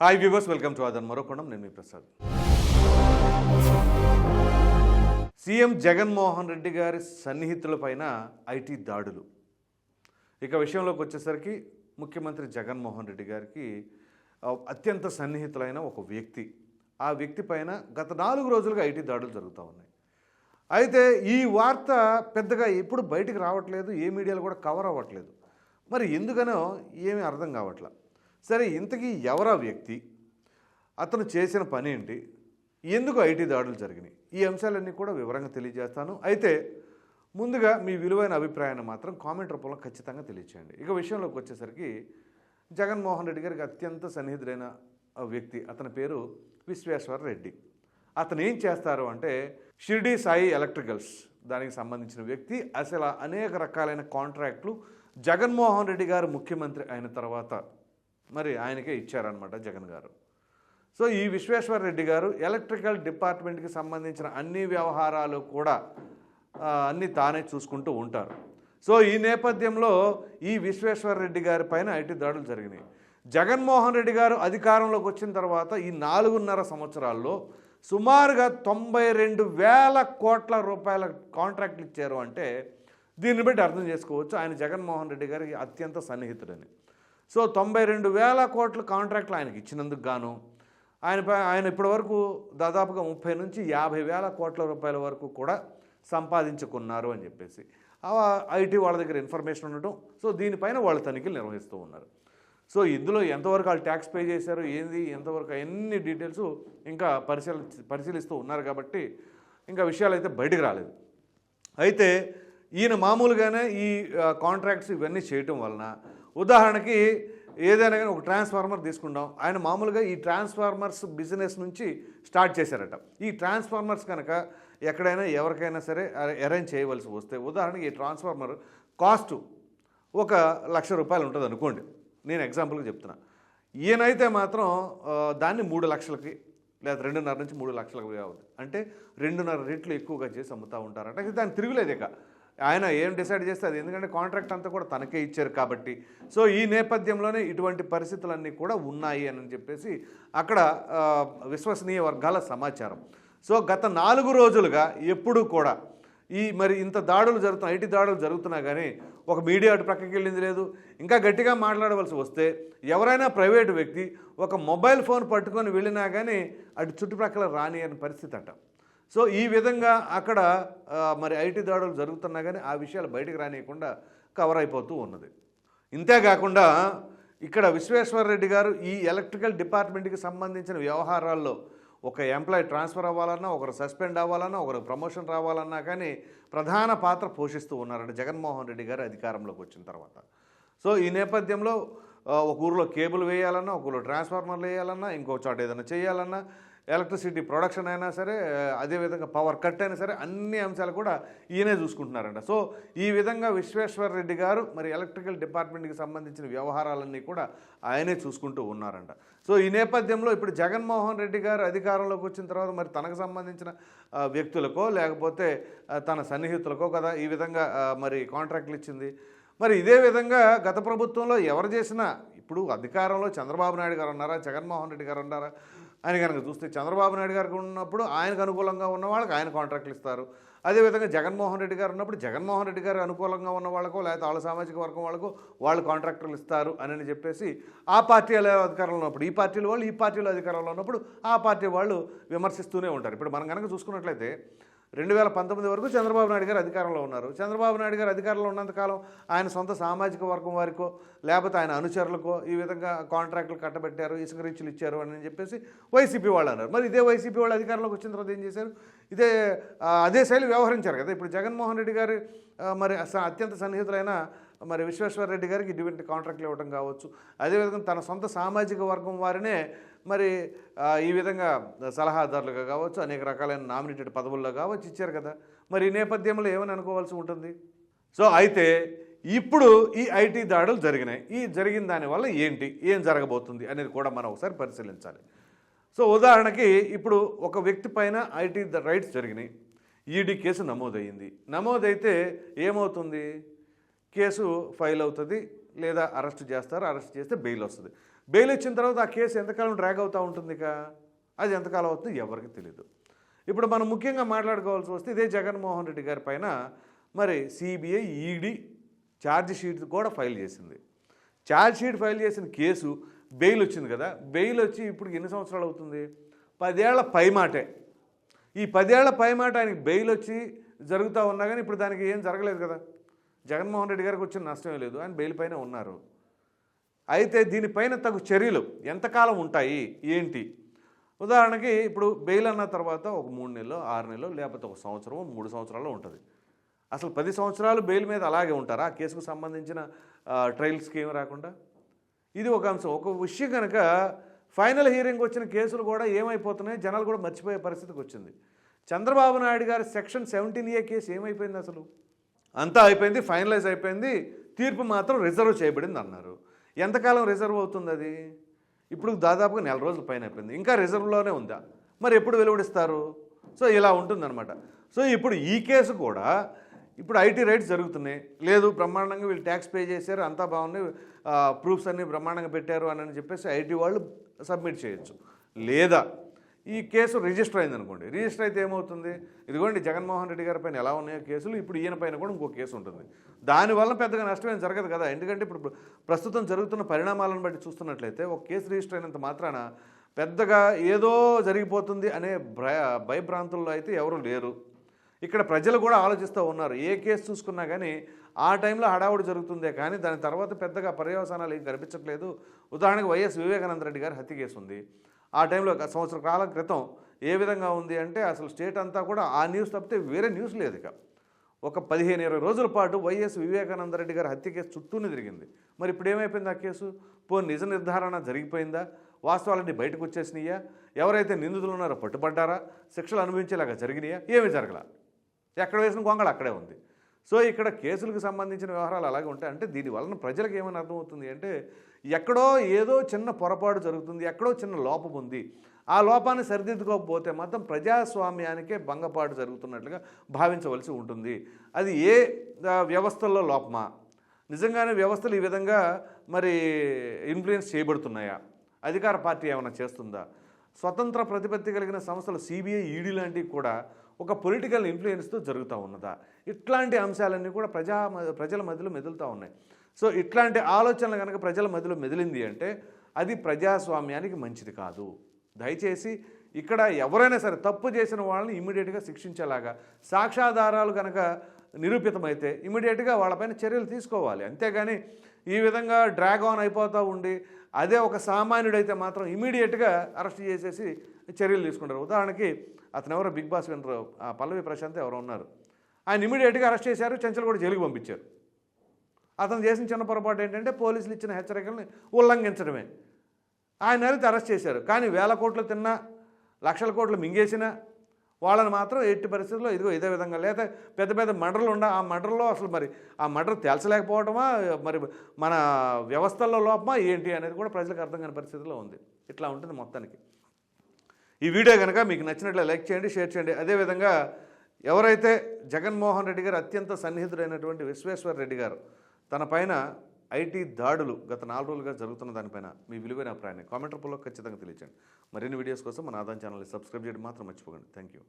Hi viewers welcome to అదన్ మరోకొండం నేను మీ ప్రసాద్ సీఎం జగన్మోహన్ రెడ్డి గారి సన్నిహితులపైన ఐటీ దాడులు. ఇక విషయంలోకి వచ్చేసరికి ముఖ్యమంత్రి జగన్మోహన్ రెడ్డి గారికి అత్యంత సన్నిహితులైన ఒక వ్యక్తి. ఆ వ్యక్తి పైన గత నాలుగు రోజులుగా ఐటీ దాడులు జరుగుతూ ఉన్నాయి. అయితే ఈ వార్త పెద్దగా ఎప్పుడు బయటికి రావట్లేదు ఏ మీడియాలో కూడా కవర్ అవ్వట్లేదు. మరి ఎందుకనో ఏమీ అర్థం కావట్లేదు సరే ఇంతకీ ఎవరా వ్యక్తి? అతను చేసిన పని ఏంటి ఎందుకు ఐటీ దాడులు జరిగినాయి? ఈ అంశాలన్నీ కూడా వివరంగా తెలియజేస్తాను. అయితే ముందుగా మీ విలువైన అభిప్రాయాన్ని మాత్రం కామెంట్ రూపంలో ఖచ్చితంగా తెలియచేయండి. ఇక విషయంలోకి వచ్చేసరికి జగన్మోహన్ రెడ్డి గారికి అత్యంత సన్నిహితుడైన వ్యక్తి. అతని పేరు విశ్వేశ్వర రెడ్డి. అతను ఏం చేస్తారు అంటే షిర్డీ సాయి ఎలక్ట్రికల్స్ దానికి సంబంధించిన వ్యక్తి. అసలు అనేక రకాలైన కాంట్రాక్ట్లు. జగన్మోహన్ రెడ్డి గారు ముఖ్యమంత్రి అయిన తర్వాత మరి ఆయనకే ఇచ్చారనమాట జగన్ గారు. సో ఈ విశ్వేశ్వర రెడ్డి గారు ఎలక్ట్రికల్ డిపార్ట్మెంట్కి సంబంధించిన అన్ని వ్యవహారాలు కూడా అన్నీ తానే చూసుకుంటూ ఉంటారు. సో ఈ నేపథ్యంలో ఈ విశ్వేశ్వర రెడ్డి గారి పైన ఐటీ దాడులు జరిగినాయి. జగన్మోహన్ రెడ్డి గారు అధికారంలోకి వచ్చిన తర్వాత ఈ నాలుగున్నర సంవత్సరాల్లో సుమారుగా తొంభై రెండు వేల కోట్ల రూపాయల కాంట్రాక్ట్లు ఇచ్చారు అంటే దీన్ని బట్టి అర్థం చేసుకోవచ్చు. ఆయన జగన్మోహన్ రెడ్డి గారికి అత్యంత సన్నిహితుడని. సో తొంభై రెండు వేల కోట్ల కాంట్రాక్ట్లు ఆయనకి ఇచ్చినందుకు గాను ఆయన పై- ఆయన ఇప్పటివరకు దాదాపుగా ముప్పై నుంచి యాభై వేల కోట్ల రూపాయల వరకు కూడా సంపాదించుకున్నారు అని చెప్పేసి. ఐటీ వాళ్ళ దగ్గర ఇన్ఫర్మేషన్ ఉండటం సో దీనిపైన వాళ్ళు తనిఖీలు నిర్వహిస్తూ ఉన్నారు. సో ఇందులో ఎంతవరకు వాళ్ళు ట్యాక్స్ పే చేశారు ఏంది ఎంతవరకు ఎన్ని డీటెయిల్స్ ఇంకా పరిశీలి పరిశీలిస్తూ ఉన్నారు కాబట్టి ఇంకా విషయాలు అయితే బయటికి రాలేదు. అయితే ఈయన మామూలుగానే ఈ కాంట్రాక్ట్స్ ఇవన్నీ చేయటం వలన ఉదాహరణకి ఏదైనా కానీ ఒక ట్రాన్స్ఫార్మర్ తీసుకుందాం. ఆయన మామూలుగా ఈ ట్రాన్స్ఫార్మర్స్ బిజినెస్ నుంచి స్టార్ట్ చేశారట. ఈ ట్రాన్స్ఫార్మర్స్ కనుక ఎక్కడైనా ఎవరికైనా సరే అరేంజ్ చేయవలసి వస్తే ఉదాహరణకి ఈ ట్రాన్స్ఫార్మర్ కాస్ట్ ఒక లక్ష రూపాయలు ఉంటుంది అనుకోండి. నేను ఎగ్జాంపుల్గా చెప్తున్నా. ఈయనైతే మాత్రం దాన్ని మూడు లక్షలకి లేదా రెండున్నర నుంచి మూడు లక్షలకు అవుతుంది అంటే రెండున్నర రెట్లు ఎక్కువగా చేసి అమ్ముతూ ఉంటారట. ఇది దాన్ని తిరుగులేదు ఇక ఆయన ఏం డిసైడ్ చేస్తే అది. ఎందుకంటే కాంట్రాక్ట్ అంతా కూడా తనకే ఇచ్చారు కాబట్టి. సో ఈ నేపథ్యంలోనే ఇటువంటి పరిస్థితులన్నీ కూడా ఉన్నాయి అని చెప్పేసి అక్కడ విశ్వసనీయ వర్గాల సమాచారం. సో గత నాలుగు రోజులుగా ఎప్పుడూ కూడా ఈ మరి ఇంత దాడులు జరుగుతున్న ఐటీ దాడులు జరుగుతున్నా కానీ ఒక మీడియా అటు ప్రక్కకి వెళ్ళింది లేదు. ఇంకా గట్టిగా మాట్లాడవలసి వస్తే ఎవరైనా ప్రైవేటు వ్యక్తి ఒక మొబైల్ ఫోన్ పట్టుకొని వెళ్ళినా కానీ అటు చుట్టుప్రక్కల రాని అనే పరిస్థితి అంట. సో ఈ విధంగా అక్కడ మరి ఐటీ దాడులు జరుగుతున్నా కానీ ఆ విషయాలు బయటకు రానియకుండా కవర్ అయిపోతూ ఉన్నది. ఇంతేకాకుండా ఇక్కడ విశ్వేశ్వర రెడ్డి గారు ఈ ఎలక్ట్రికల్ డిపార్ట్మెంట్కి సంబంధించిన వ్యవహారాల్లో ఒక ఎంప్లాయీ ట్రాన్స్ఫర్ అవ్వాలన్నా ఒకరు సస్పెండ్ అవ్వాలన్నా ఒకరు ప్రమోషన్ రావాలన్నా కానీ ప్రధాన పాత్ర పోషిస్తూ ఉన్నారంటే జగన్మోహన్ రెడ్డి గారు అధికారంలోకి వచ్చిన తర్వాత. సో ఈ నేపథ్యంలో ఒక ఊరిలో కేబుల్ వేయాలన్నా ఒక ఊరిలో ట్రాన్స్ఫార్మర్లు వేయాలన్నా ఇంకో చోట ఏదైనా చేయాలన్నా ఎలక్ట్రిసిటీ ప్రొడక్షన్ అయినా సరే అదేవిధంగా పవర్ కట్ అయినా సరే అన్ని అంశాలు కూడా ఈయనే చూసుకుంటున్నారంట. సో ఈ విధంగా విశ్వేశ్వర రెడ్డి గారు మరి ఎలక్ట్రికల్ డిపార్ట్మెంట్కి సంబంధించిన వ్యవహారాలన్నీ కూడా ఆయనే చూసుకుంటూ ఉన్నారంట. సో ఈ నేపథ్యంలో ఇప్పుడు జగన్మోహన్ రెడ్డి గారు అధికారంలోకి వచ్చిన తర్వాత మరి తనకు సంబంధించిన వ్యక్తులకో లేకపోతే తన సన్నిహితులకో కదా ఈ విధంగా మరి కాంట్రాక్ట్లు ఇచ్చింది. మరి ఇదే విధంగా గత ప్రభుత్వంలో ఎవరు చేసినా ఇప్పుడు అధికారంలో చంద్రబాబు నాయుడు గారు ఉన్నారా జగన్మోహన్ రెడ్డి గారు ఉన్నారా ఆయన కనుక చూస్తే చంద్రబాబు నాయుడు గారికి ఉన్నప్పుడు ఆయనకు అనుకూలంగా ఉన్న వాళ్ళకి ఆయన కాంట్రాక్ట్లు ఇస్తారు. అదేవిధంగా జగన్మోహన్ రెడ్డి గారు ఉన్నప్పుడు జగన్మోహన్ రెడ్డి గారు అనుకూలంగా ఉన్న వాళ్ళకో లేకపోతే వాళ్ళ సామాజిక వర్గం వాళ్ళకో వాళ్ళు కాంట్రాక్టర్లు ఇస్తారు అని చెప్పేసి ఆ పార్టీల అధికారంలో ఉన్నప్పుడు ఈ పార్టీల వాళ్ళు ఈ పార్టీలో అధికారంలో ఉన్నప్పుడు ఆ పార్టీ వాళ్ళు విమర్శిస్తూనే ఉంటారు. ఇప్పుడు మనం కనుక చూసుకున్నట్లయితే రెండు వేల పంతొమ్మిది వరకు చంద్రబాబు నాయుడు గారు అధికారంలో ఉన్నారు. చంద్రబాబు నాయుడు గారు అధికారంలో ఉన్నంతకాలం ఆయన సొంత సామాజిక వర్గం వారికో లేకపోతే ఆయన అనుచరులకో ఈ విధంగా కాంట్రాక్టులు కట్టబెట్టారు ఇసుక రీచ్లు ఇచ్చారు అని చెప్పేసి వైసీపీ వాళ్ళు అన్నారు. మరి ఇదే వైసీపీ వాళ్ళు అధికారంలోకి వచ్చిన తర్వాత ఏం చేశారు? ఇదే అదే శైలి వ్యవహరించారు కదా. ఇప్పుడు జగన్మోహన్ రెడ్డి గారు మరి అత్యంత సన్నిహితులైన మరి విశ్వేశ్వర రెడ్డి గారికి ఇటువంటి కాంట్రాక్ట్లు ఇవ్వడం కావచ్చు. అదేవిధంగా తన సొంత సామాజిక వర్గం వారినే మరి ఈ విధంగా సలహాదారులుగా కావచ్చు అనేక రకాలైన నామినేటెడ్ పదవుల్లో కావచ్చు ఇచ్చారు కదా. మరి ఈ నేపథ్యంలో ఏమని అనుకోవాల్సి ఉంటుంది? సో అయితే ఇప్పుడు ఈ ఐటీ దాడులు జరిగినాయి. ఈ జరిగిన దానివల్ల ఏంటి? ఏం జరగబోతుంది అనేది కూడా మనం ఒకసారి పరిశీలించాలి. సో ఉదాహరణకి ఇప్పుడు ఒక వ్యక్తి పైన ఐటీ రైట్స్ జరిగినాయి. ఈడీ కేసు నమోదయ్యింది. నమోదైతే ఏమవుతుంది? కేసు ఫైల్ అవుతుంది లేదా అరెస్ట్ చేస్తారు. అరెస్ట్ చేస్తే బెయిల్ వస్తుంది. బెయిల్ ఇచ్చిన తర్వాత ఆ కేసు ఎంతకాలం డ్రాగ్ అవుతూ ఉంటుంది ఇక? అది ఎంతకాలం అవుతుందో ఎవరికి తెలియదు ఇప్పుడు మనం ముఖ్యంగా మాట్లాడుకోవాల్సి వస్తే ఇదే జగన్మోహన్ రెడ్డి గారి పైన మరి సిబిఐ ఈడీ ఛార్జ్ షీట్ కూడా ఫైల్ చేసింది. ఛార్జ్ షీట్ ఫైల్ చేసిన కేసు బెయిల్ వచ్చింది కదా? బెయిల్ వచ్చి ఇప్పుడు ఎన్ని సంవత్సరాలు అవుతుంది? పదేళ్ళ పైమాటే. ఈ పదేళ్ళ పైమాట ఆయనకి బెయిల్ వచ్చి జరుగుతూ ఉన్నా కానీ ఇప్పుడు దానికి ఏం జరగలేదు కదా? జగన్మోహన్ రెడ్డి గారికి వచ్చిన నష్టమే లేదు. ఆయన బెయిల్ పైన ఉన్నారు. అయితే దీనిపైన తగు చర్యలు ఎంతకాలం ఉంటాయి? ఏంటి? ఉదాహరణకి ఇప్పుడు బెయిల్ అన్న తర్వాత ఒక మూడు నెలలు ఆరు నెలలు లేకపోతే ఒక సంవత్సరం మూడు సంవత్సరాలు ఉంటుంది. అసలు పది సంవత్సరాలు బెయిల్ మీద అలాగే ఉంటారా? ఆ కేసుకు సంబంధించిన ఆ, ట్రయల్స్కి ఏమి రాకుండా? ఇది ఒక అంశం. ఒక విషయం కనుక ఫైనల్ హీరింగ్ వచ్చిన కేసులు కూడా ఏమైపోతున్నాయి జనాలు కూడా మర్చిపోయే పరిస్థితికి వచ్చింది. చంద్రబాబు నాయుడు గారి సెక్షన్ సెవెంటీన్ ఏ కేసు ఏమైపోయింది అసలు? అంతా అయిపోయింది ఫైనలైజ్ అయిపోయింది తీర్పు మాత్రం రిజర్వ్ చేయబడింది అన్నారు. ఎంతకాలం రిజర్వ్ అవుతుంది అది? ఇప్పుడు దాదాపుగా నెల రోజుల పైన అయిపోయింది. ఇంకా రిజర్వ్లోనే ఉందా? మరి ఎప్పుడు వెలువడిస్తారు? సో ఇలా ఉంటుందన్నమాట. సో ఇప్పుడు ఈ కేసు కూడా ఇప్పుడు ఐటీ రైట్స్ జరుగుతున్నాయి. లేదు బ్రహ్మాండంగా వీళ్ళు ట్యాక్స్ పే చేశారు అంతా బాగుంది ప్రూఫ్స్ అన్నీ బ్రహ్మాండంగా పెట్టారు అని చెప్పేసి ఐటీ వాళ్ళు సబ్మిట్ చేయొచ్చు. లేదా ఈ కేసు రిజిస్టర్ అయింది అనుకోండి రిజిస్టర్ అయితే ఏమవుతుంది? ఇదిగోండి జగన్మోహన్ రెడ్డి గారి పైన ఎలా ఉన్నాయో కేసులు ఇప్పుడు ఈయన పైన కూడా ఇంకో కేసు ఉంటుంది. దానివల్ల పెద్దగా నష్టం ఏం జరగదు కదా. ఎందుకంటే ఇప్పుడు ప్రస్తుతం జరుగుతున్న పరిణామాలను బట్టి చూస్తున్నట్లయితే ఒక కేసు రిజిస్టర్ అయినంత మాత్రాన పెద్దగా ఏదో జరిగిపోతుంది అనే భయ భయభ్రాంతుల్లో అయితే ఎవరు లేరు. ఇక్కడ ప్రజలు కూడా ఆలోచిస్తూ ఉన్నారు. ఏ కేసు చూసుకున్నా కానీ ఆ టైంలో హడావుడి జరుగుతుందే కానీ దాని తర్వాత పెద్దగా పర్యవసానాలు ఏం కనిపించట్లేదు. ఉదాహరణకు వైఎస్ వివేకానంద రెడ్డి గారి హత్య కేసు ఉంది. ఆ టైంలో సంవత్సర కాలం క్రితం ఏ విధంగా ఉంది అంటే అసలు స్టేట్ అంతా కూడా ఆ న్యూస్ తప్పితే వేరే న్యూస్ లేదు ఇక. ఒక పదిహేను ఇరవై రోజుల పాటు వైఎస్ వివేకానంద రెడ్డి గారి హత్య కేసు చుట్టూనే తిరిగింది. మరి ఇప్పుడు ఏమైపోయింది ఆ కేసు? పో నిజ నిర్ధారణ జరిగిపోయిందా? వాస్తవాలన్నీ బయటకు వచ్చేసినాయా? ఎవరైతే నిందితులు ఉన్నారో పట్టుబడ్డారా? శిక్షలు అనుభవించేలాగా జరిగినాయా? ఏమీ జరగల. ఎక్కడ వేసిన గొంగళ అక్కడే ఉంది. సో ఇక్కడ కేసులకు సంబంధించిన వ్యవహారాలు అలాగే ఉంటాయి. అంటే దీని వలన ప్రజలకు ఏమైనా అర్థమవుతుంది అంటే ఎక్కడో ఏదో చిన్న పొరపాటు జరుగుతుంది ఎక్కడో చిన్న లోపం ఉంది. ఆ లోపాన్ని సరిదిద్దుకోకపోతే మాత్రం ప్రజాస్వామ్యానికే భంగపాటు జరుగుతున్నట్లుగా భావించవలసి ఉంటుంది. అది ఏ వ్యవస్థల్లో లోపమా? నిజంగానే వ్యవస్థలు ఈ విధంగా మరి ఇన్ఫ్లుయెన్స్ చేయబడుతున్నాయా? అధికార పార్టీ ఏమైనా చేస్తుందా? స్వతంత్ర ప్రతిపత్తి కలిగిన సంస్థలు సిబిఐ ఈడీ లాంటివి కూడా ఒక పొలిటికల్ ఇన్ఫ్లుయెన్స్తో జరుగుతూ ఉన్నదా? ఇట్లాంటి అంశాలన్నీ కూడా ప్రజా ప్రజల మధ్యలో మెదులుతూ ఉన్నాయి. సో ఇట్లాంటి ఆలోచనలు కనుక ప్రజల మధ్యలో మెదిలింది అంటే అది ప్రజాస్వామ్యానికి మంచిది కాదు. దయచేసి ఇక్కడ ఎవరైనా సరే తప్పు చేసిన వాళ్ళని ఇమీడియట్గా శిక్షించేలాగా సాక్ష్యాధారాలు కనుక నిరూపితమైతే ఇమీడియట్గా వాళ్ళపైన చర్యలు తీసుకోవాలి. అంతేగాని ఈ విధంగా డ్రాగ్ ఆన్ అయిపోతూ ఉండి అదే ఒక సామాన్యుడైతే మాత్రం ఇమీడియట్గా అరెస్ట్ చేసేసి చర్యలు తీసుకుంటారు. ఉదాహరణకి అతను ఎవరో బిగ్ బాస్ వినరు ఆ పల్లవి ప్రశాంత్ ఎవరో ఉన్నారు. ఆయన ఇమీడియట్గా అరెస్ట్ చేశారు చెంచలు కూడా జైలుకి పంపించారు. అతను చేసిన చిన్న పొరపాటు ఏంటంటే పోలీసులు ఇచ్చిన హెచ్చరికల్ని ఉల్లంఘించడమే. ఆయన అయితే అరెస్ట్ చేశారు. కానీ వేల కోట్లు తిన్నా లక్షల కోట్లు మింగేసినా వాళ్ళని మాత్రం ఎట్టి పరిస్థితుల్లో ఇదిగో ఇదే విధంగా లేదా పెద్ద పెద్ద మర్డర్లు ఉండ ఆ మర్డర్లో అసలు మరి ఆ మర్డర్ తేల్చలేకపోవడమా మరి మన వ్యవస్థల్లో లోపమా? ఏంటి అనేది కూడా ప్రజలకు అర్థం కాని పరిస్థితిలో ఉంది. ఇట్లా ఉంటుంది మొత్తానికి. ఈ వీడియో కనుక మీకు నచ్చినట్లే లైక్ చేయండి షేర్ చేయండి. అదేవిధంగా ఎవరైతే జగన్మోహన్ రెడ్డి గారు అత్యంత సన్నిహితుడైనటువంటి విశ్వేశ్వర్ రెడ్డి గారు తన పైన ఐటీ దాడులు గత నాలుగు రోజులుగా జరుగుతున్న దానిపైన మీ విలువైన అభిప్రాయాన్ని కామెంట్ రూపంలో ఖచ్చితంగా తెలియచండి మరిన్ని వీడియోస్ కోసం మన ఆదాయం ఛానల్ని సబ్స్క్రైబ్ చేయడం మాత్రం మర్చిపోకండి. Thank you